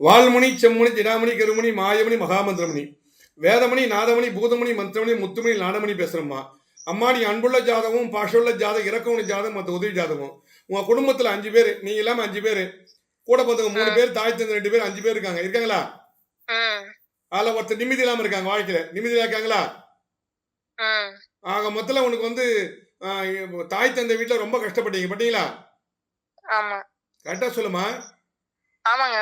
வால்மணி செம்மணி திடாமணி கருமணி மாயமணி மகாமந்திரமணி வேதமணி நாதமணி பூதமணி மந்திரமணி முத்துமணி நாடமணி பேசுறம்மா. அம்மா நீ அன்புள்ள ஜாதகம் பாஷுள்ள ஜாதகம் இறக்கவணி ஜாதகம் மற்ற உதவி ஜாதகம் உங்க குடும்பத்துல அஞ்சு பேர் நீ இல்லாம அஞ்சு பேர். கூட பார்த்தவங்க மூணு பேர் தாய் தந்து ரெண்டு பேர் அஞ்சு பேர் இருக்காங்க. இருக்காங்களா? அதுல ஒருத்தர் நிம்மதி இல்லாம இருக்காங்க வாழ்க்கையில. நிம்மதியா இருக்காங்களா? ஆக மொத்தத்துல உனக்கு வந்து தாய் தந்தை வீட்டுல ரொம்ப கஷ்டப்பட்டீங்க. பட்டீங்களா? ஆமா. கரெக்டா சொல்லுமா ஆமாங்க.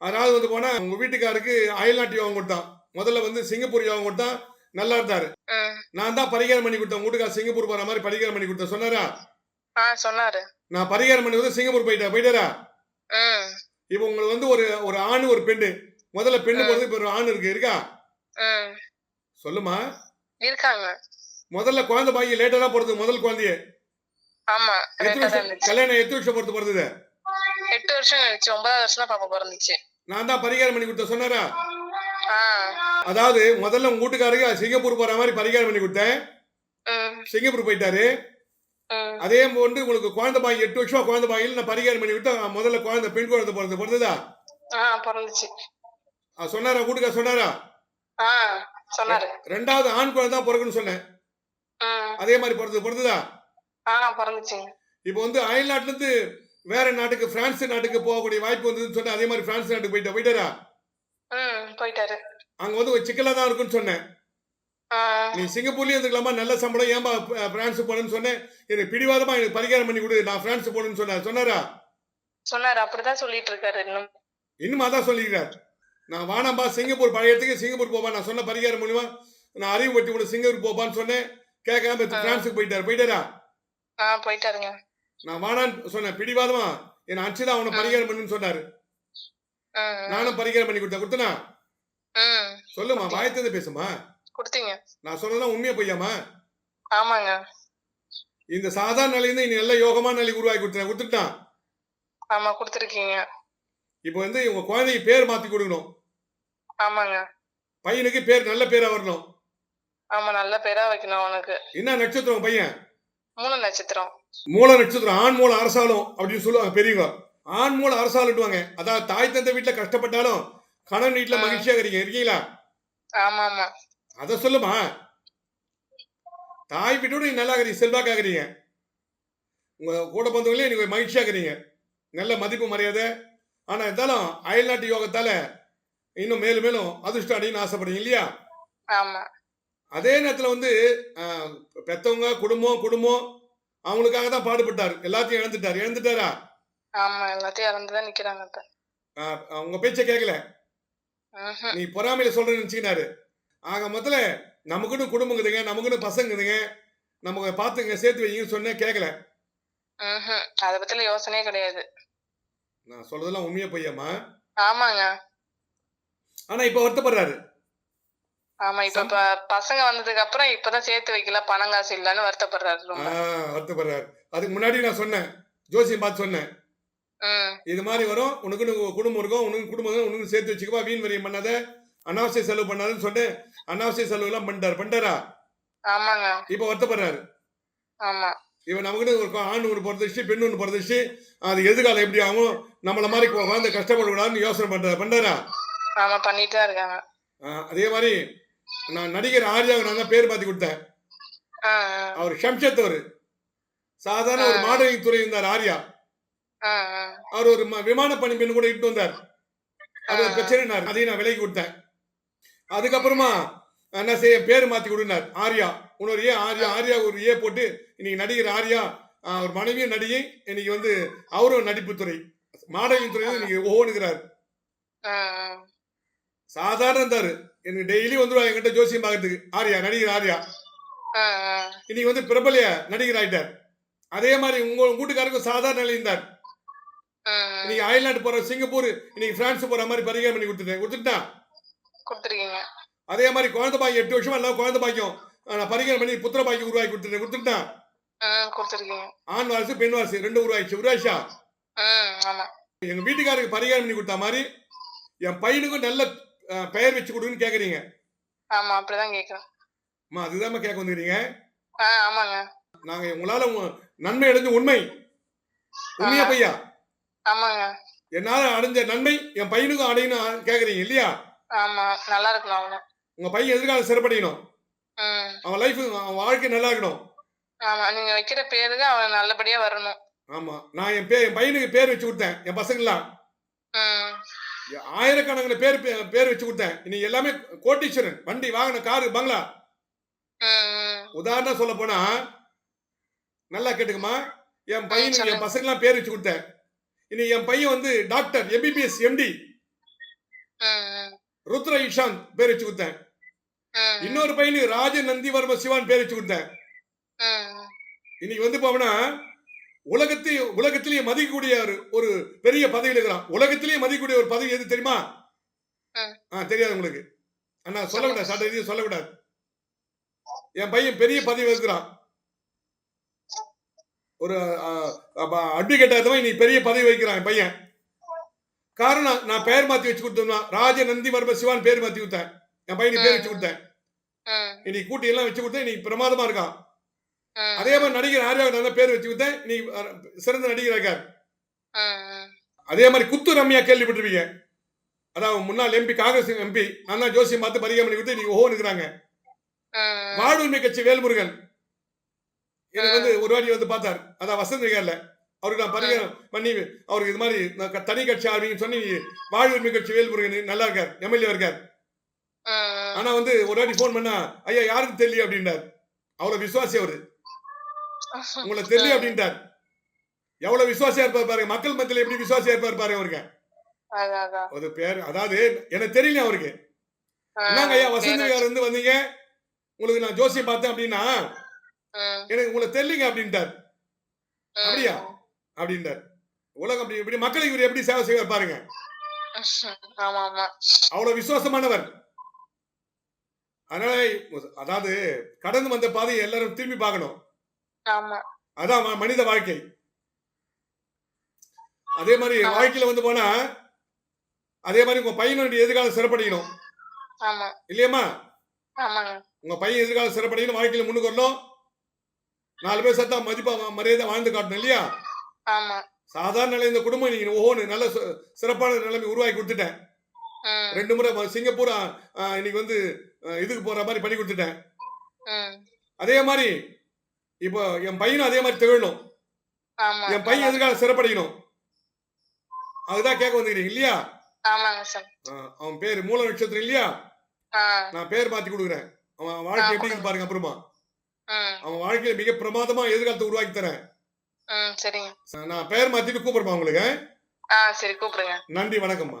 அதாவது வந்து போனா உங்க வீட்டுக்காருக்கு அயல்நாட்டு யோகம் கொடுத்தான். முதல்ல வந்து சிங்கப்பூர் யோகம் கொடுத்தான் நல்லா இருந்தாரு. நான் தான் பரிகாரம் பண்ணி கொடுத்தேன். வீட்டுக்கார சிங்கப்பூர் போற மாதிரி பரிகாரம் பண்ணி கொடுத்தேன். சொன்னாரா? சொன்னாரு. நான் பரிகாரம் பண்ணி கொடுத்து சிங்கப்பூர் போயிட்டேன். போயிட்டாரா? இப்போ உங்களுக்கு வந்து ஒரு ஒரு ஆண் ஒரு பெண்ணு. முதல்ல பெண்ணு போறது இப்போ ஒரு ஆண் இருக்கு இருக்கா? சொல்லுமா? இருக்காங்க. முதல்ல குழந்தை பாக்கி லேட்டா தான் பிறந்தது முதல் குழந்தைய. ஆமா கல்யாணம் எத்தனை வருஷம் பொறுத்து பிறந்தது? எட்டு வருஷம் கழிச்சு ஒன்பதாவது வருஷம் தான் பாப்பா பிறந்துச்சு. நான் தான் பரிகாரம் பண்ணி கொடுத்தேன் சொன்னாரா? அதாவது முதல்ல உங்க வீட்டுக்காருக்கு சிங்கப்பூர் போற மாதிரி பரிகாரம் பண்ணி கொடுத்தேன். சிங்கப்பூர் போயிட்டாரு. அதே வந்து உங்களுக்கு குழந்தை பாக்கி எட்டு வருஷமா குழந்தை பாக்கியில் நான் பரிகாரம் பண்ணி விட்டு முதல்ல குழந்தை பெண் குழந்தை பிறந்தது? பிறந்ததா பிறந்துச்சு. சொன்னாரா? வீட்டுக்கார சொன்னாரா? சொன்னாரு. ரெண்டாவது ஆண் குழந்தை தான் பிறகுன்னு சொன்னேன். அதே மாதிரி பிறந்தது பிறந்ததா? இப்போ வந்து அயல்நாட்டுல இருந்து வேற நாட்டுக்கு பிரான்ஸ் நாட்டுக்கு போகக்கூடிய வாய்ப்பு வந்ததுன்னு சொன்னேன். அதே மாதிரி பிரான்ஸ் நாட்டுக்கு போயிட்டா போயிட்டாரா? போயிட்டாரு. அங்க வந்து ஒரு சிக்கலா தான் இருக்குன்னு சொன்னேன். நீ சிங்கப்பூர்லயும் இருந்துக்கலாமா? நல்ல சம்பளம். ஏன்பா பிரான்ஸ் போனேன்னு சொன்னேன். எனக்கு பிடிவாதமா எனக்கு பரிகாரம் பண்ணி கொடு. நான் பிரான்ஸ் போகணும்னு சொன்னார். சொன்னாரா? சொன்னாரு. அப்படிதான் சொல்லிட்டு இருக்காரு இன்னும். இன்னும் அதான் சொல்லிக்கிறார். நான் வானாம்பா சிங்கப்பூர் பழைய இடத்துக்கு சிங்கப்பூர் போப்பா. நான் சொன்ன பரிகாரம் மூலியமா நான் அறிவு பட்டி கூட சிங்கப்பூர் போப்பான்னு சொன்னேன். கேட்காம. பிரான்ஸுக்கு போயிட்டாரு. போயிட்டாரா? போயிட்டாருங்க. நான் வானான்னு சொன்னேன். பிடிவாதமா? என்ன அச்சுதான் அவனை. பரிகாரம் பண்ணுன்னு சொன்னாரு. நானும் பரிகாரம் பண்ணி கொடுத்தேன். கொடுத்தனா? சொல்லுமா வாயத்தது பேசுமா? கொடுத்தீங்க. நான் சொல்றதெல்லாம் உண்மையா பொய்யாமா? ஆமாங்க. இந்த சாதாரண நிலையில நீ நல்ல யோகமான நிலை உருவாக்கி கொடுத்தேன் கொடுத்துட்டான். ஆமா கொடுத்துருக்கீங்க. இப்போ வந்து உங்க குழந்தைக்கு பேர் மாத்தி கொடுக்கணும். ஆமாங்க. பையனுக்கு பேர் நல்ல பேரா வரணும். ஆமா நல்ல பேரா வைக்கணும் அவனுக்கு. என்ன நட்சத்திரம் பையன்? மூணு நட்சத்திரம். மூல நட்சத்திரம் ஆண் மூல அரசாலும் அப்படின்னு சொல்லுவாங்க பெரியவங்க ஆண் மூல அரசாலுட்டுவாங்க அதாவது தாய் தந்தை வீட்டுல கஷ்டப்பட்டாலும் கணவன் வீட்டுல ஆ. மகிழ்ச்சியா இருக்கீங்க இருக்கீங்களா? ஆமா ஆமா. அத சொல்லுமா? தாய் வீட்டோட நீ நல்லா இருக்கிறீங்க செல்வாக்கா இருக்கிறீங்க உங்க கூட பிறந்தவங்களே நீங்க மகிழ்ச்சியா இருக்கிறீங்க நல்ல மதிப்பு மரியாதை ஆனா இருந்தாலும் அயல்நாட்டு யோகத்தால இன்னும் மேலும் மேலும் அதிர்ஷ்டம் அடையணும்னு ஆசைப்படுறீங்க இல்லையா? அதே நேரத்துல வந்து பெத்தவங்க குடும்பம் குடும்பம் அவங்களுக்காக தான் பாடுபட்டார். எல்லாத்தையும் இழந்துட்டார். இழந்துட்டாரா? ஆமா எல்லாத்தையும் இறந்துதான் நிக்கிறாங்க உங்க பேச்ச கேட்கல. நீ பொறாமையில சொல்றேன்னு நினைச்சுக்கினாரு. ஆக முதல்ல நமக்குன்னு குடும்பங்குதுங்க நமக்குன்னு பசங்குதுங்க நமக்கு பார்த்துங்க சேர்த்து வைங்கன்னு சொன்னேன் கேட்கல. அத பத்தில யோசனையே கிடையாது. நான் சொல்றதெல்லாம் உண்மையா பொய்யாமா ஆமாங்க. ஆனா இப்ப வருத்தப்படுறாரு. ஆமா இப்ப பசங்க வந்ததுக்கு அப்புறம் இப்பதான் சேர்த்து வைக்கல பணம் காசு இல்லன்னு வருத்தப்படுறாரு வருத்தப்படுறாரு. அதுக்கு முன்னாடி நான் சொன்னேன். ஜோசியம் பார்த்து சொன்னேன். இது மாதிரி வரும் உனக்குன்னு குடும்பம் இருக்கும் உனக்கு குடும்பம் உனக்கு சேர்த்து வச்சுக்கப்பா வீண் வரியம் பண்ணாத. அனாவசிய செலவு பண்ணாதுன்னு சொன்னேன். அனாவசிய செலவு எல்லாம் பண்ணிட்டாரு. பண்ணிட்டாரா? ஆமாங்க. இப்ப வருத்தப்படுறாரு. ஆமா. இவன் நமக்குன்னு ஒரு ஆண் ஒன்று பிறந்துச்சு பெண் ஒன்று பிறந்துச்சு அது எதிர்காலம் எப்படி ஆகும் நம்மள மாதிரி குழந்தை கஷ்டப்படக்கூடாதுன்னு யோசனை பண்றாரு பண்றாரா? ஆமா பண்ணிட்டு இருக்காங்க. அதே மாதிரி நான் நடிகர் ஆர்யாவுக்கு நான் தான் பேர் மாத்தி கொடுத்தேன். அவர் ஷம்ஷத் அவர் சாதாரண ஒரு. மாடலிங் துறை இருந்தார் ஆர்யா. அவர் ஒரு விமான பணிப்பெண் கூட இட்டு வந்தார். அது ஒரு. பிரச்சனை அதையும் நான் விலைக்கு கொடுத்தேன். அதுக்கப்புறமா என்ன செய்ய பேர் மாத்தி கொடுனார் ஆர்யா. இன்னொரு ஏ ஆர்யா. ஆர்யா ஒரு ஏ போட்டு இன்னைக்கு நடிகர் ஆர்யா அவர் மனைவியும் நடிகை இன்னைக்கு வந்து அவரும் நடிப்பு துறை. மாடலிங் துறை இன்னைக்கு ஆ, சாதாரண இருந்தாரு எனக்கு டெய்லி வந்துருவா என்கிட்ட ஜோசியம் பார்க்கறதுக்கு. ஆர்யா நடிகர் ஆர்யா. இன்னைக்கு வந்து பிரபலிய நடிகர் ஆயிட்டார். அதே மாதிரி உங்க வீட்டுக்காரருக்கும் சாதாரண நிலை இருந்தார். ம், இன்னைக்கு அயல்நாட்டு போற சிங்கப்பூர் இன்னைக்கு பிரான்ஸ் போற மாதிரி பரிகாரம் பண்ணி கொடுத்துட்டேன். கொடுத்துட்டா? கொடுத்துருக்கீங்க. அதே மாதிரி குழந்தை பாக்கியம் எட்டு வருஷமா எல்லாம் குழந்தை பாக்கியம் நான் பரிகாரம் பண்ணி புத்திர பாக்கியம் உருவாக்கி கொடுத்துட்டேன். கொடுத்துட்டா? ம் கொடுத்துருக்கீங்க ஆண் வாரிசு பெண் வாரிசு ரெண்டு உருவாயிடுச்சு. ஆமா. எங்க வீட்டுக்காரருக்கு பரிகாரம் பண்ணி கொடுத்த மாதிரி என் பையனுக்கும் நல்ல பெயர் வச்சு கொடுன்னு கேக்குறீங்க. ஆமா அப்படிதான் கேக்குறேன் அம்மா அதுதான் கேட்க வந்துக்கிறீங்க ஆமாங்க. நாங்க உங்களால நன்மை அடைஞ்ச உண்மை. உண்மையா. பையா ஆமாங்க. என்னால அடைஞ்ச நன்மை என் பையனுக்கும் அடையணும் கேக்குறீங்க இல்லையா? ஆமா நல்லா இருக்கணும் அவனு உங்க பையன் எதிர்காலம் சிறப்படையணும் அவன் லைஃப் அவன் வாழ்க்கை நல்லா இருக்கணும் ஆமா நீங்க வைக்கிற பேருக்கு அவன் நல்லபடியா வரணும். ஆமா நான் என் பே என் பையனுக்கு பேர் வச்சு கொடுத்தேன் என் பசங்களாம் ம் ஆயிரக்கணக்கில் பேர் பேர் வச்சு கொடுத்தேன். இன்னைக்கு எல்லாமே கோட்டீஸ்வரன் வண்டி வாகனம் காரு பங்களா. உதாரணம் சொல்ல போனா நல்லா கேட்டுக்கமா என் பையனுக்கு என். பசங்களாம் பேர் வச்சு கொடுத்தேன். இன்னைக்கு என் பையன் வந்து doctor MBBS MD Rudra Ishanth பேர் வச்சு கொடுத்தேன். இன்னொரு பையனுக்கு ராஜ நந்திவர்ம சிவான் பேர் வச்சு கொடுத்தேன். இன்னைக்கு வந்து போனா உலகத்தை உலகத்திலேயே மதிக்கக்கூடிய ஒரு ஒரு பெரிய பதவியில் இருக்கிறான். உலகத்திலேயே மதிக்கக்கூடிய ஒரு பதவி எது தெரியுமா? தெரியாது உங்களுக்கு. அண்ணா சொல்லக்கூடாது சட்ட ரீதியாக சொல்லக்கூடாது. என் பையன் பெரிய பதவி இருக்கிறான். ஒரு அட்வொகேட் ஆதவன் இன்னைக்கு பெரிய பதவி வைக்கிறான் என் பையன். காரணம் நான் பெயர் மாத்தி வச்சு கொடுத்தோம்னா ராஜ நந்தி வர்ம சிவான் பேர் மாத்தி கொடுத்தேன். என் பையனுக்கு பேர் வச்சு கொடுத்தேன். இன்னைக்கு கூட்டி எல்லாம் வச்சு கொடுத்தேன் இன்னைக்கு பிரமாதமா இருக்கான். அதே மாதிரி நடிகர் ஆர்யா நான் பேர் வச்சு கொடுத்தேன் நீ அஹ், சிறந்த நடிகர் இருக்கார். அதே மாதிரி குத்து ரம்யா கேள்விப்பட்டிருப்பீங்க. அதான் முன்னாள் எம்பி காங்கிரஸ் எம்பி நான் தான் ஜோசியம் பார்த்து பரிகாரம் பண்ணி கொடுத்து நீங்க ஓ இருக்கிறாங்க. வாழ்வுரிமை கட்சி வேல்முருகன். எனக்கு வந்து ஒரு வாட்டி வந்து பார்த்தார். அதான் வசந்த் விகார்ல அவருக்கு நான் பரிகாரம் பண்ணி அவருக்கு இது மாதிரி தனி கட்சி ஆரம்பிங்கன்னு சொல்லி வாழ்வுரிமை கட்சி வேல்முருகன் நல்லா இருக்கார் எம்எல்ஏ இருக்கார். ஆனா வந்து ஒரு வாட்டி ஃபோன் பண்ணா ஐயா யாருக்கு தெரியல அப்படின்றார். அவ்வளவு விசுவாசி அவரு. உங்களை தெரியல அப்படின்ட்டார் எவ்வளவு விசுவாசியா இருப்பார் பாருங்க. மக்கள் மத்தியில எப்படி விசுவாசியா இருப்பார் பாருங்க அவருக்கு. அது பேர் அதாவது எனக்கு தெரியல அவருக்கு. என்னங்க ஐயா சரி. வசந்திகார் இருந்து வந்தீங்க. உங்களுக்கு நான் ஜோசியம் பார்த்தேன் அப்படின்னா எனக்கு உங்களை தெரியலங்க அப்படின்ட்டார். அப்படியா? அப்படின்ட்டார் உலகம் அப்படி இப்படி மக்களுக்கு இவர் எப்படி சேவை செய்வார் பாருங்க. அவ்வளவு விசுவாசமானவர். அதனால அதாவது கடந்து வந்த பாதையை எல்லாரும் திரும்பி பார்க்கணும். அதான் மனித வாழ்க்கை. அதே மாதிரி. வாழ்க்கையில வந்து போனா அதே மாதிரி உங்க பையனுடைய எதிர்காலம் சிறப்படையணும். இல்லையம்மா? உங்க பையன் எதிர்காலம் சிறப்படையணும் வாழ்க்கையில முன்னுக்கு வரணும். நாலு பேர் சத்தா மதிப்பா மரியாதை வாழ்ந்து காட்டணும் இல்லையா? சாதாரண நிலை இந்த குடும்பம் நீங்க ஓன்னு நல்ல சிறப்பான நிலைமை உருவாக்கி கொடுத்துட்டேன். ரெண்டு முறை சிங்கப்பூர் இன்னைக்கு வந்து இதுக்கு போற மாதிரி பண்ணி கொடுத்துட்டேன். அதே மாதிரி இப்போ என் பையனும் அதே மாதிரி திகழணும். என் பையன் எதிர்காலம் சிறப்படையணும். அதுதான் கேட்க வந்துக்கிறீங்க இல்லையா? அவன் பேர் மூல நட்சத்திரம் இல்லையா நான் பேர் மாத்தி கொடுக்குறேன். அவன் வாழ்க்கை எப்படி பாருங்க அப்புறமா. அவன் வாழ்க்கையில மிக பிரமாதமா எதிர்காலத்தை உருவாக்கி தரேன். நான் பெயர் மாத்திட்டு கூப்பிடுறேன் உங்களுக்கு. நன்றி வணக்கம்மா.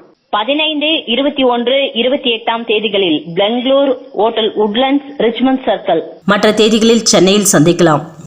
பதினைந்து இருபத்தி ஒன்று இருபத்தி எட்டாம் தேதிகளில் Bangalore hotel woodlands richmond circle. மற்ற தேதிகளில் சென்னையில் சந்திக்கலாம்.